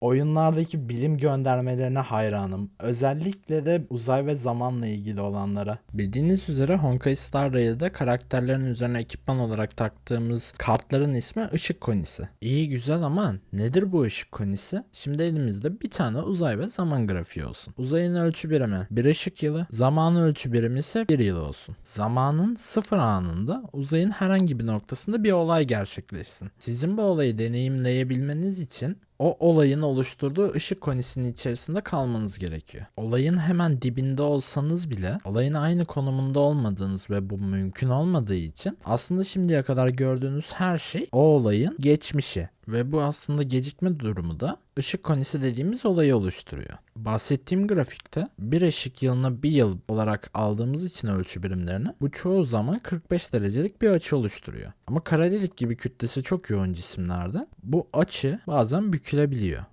Oyunlardaki bilim göndermelerine hayranım. Özellikle de uzay ve zamanla ilgili olanlara. Bildiğiniz üzere Honkai Star Rail'de karakterlerin üzerine ekipman olarak taktığımız kartların ismi ışık konisi. İyi güzel ama nedir bu ışık konisi? Şimdi elimizde bir tane uzay ve zaman grafiği olsun. Uzayın ölçü birimi bir ışık yılı, zamanın ölçü birimi ise bir yıl olsun. Zamanın sıfır anında uzayın herhangi bir noktasında bir olay gerçekleşsin. Sizin bu olayı deneyimleyebilmeniz için o olayın oluşturduğu ışık konisinin içerisinde kalmanız gerekiyor. Olayın hemen dibinde olsanız bile olayın aynı konumunda olmadığınız ve bu mümkün olmadığı için aslında şimdiye kadar gördüğünüz her şey o olayın geçmişi ve bu aslında gecikme durumu da ışık konisi dediğimiz olayı oluşturuyor. Bahsettiğim grafikte bir ışık yılına bir yıl olarak aldığımız için ölçü birimlerini bu çoğu zaman 45 derecelik bir açı oluşturuyor. Ama kara delik gibi kütlesi çok yoğun cisimlerde bu açı bazen bükülebiliyor.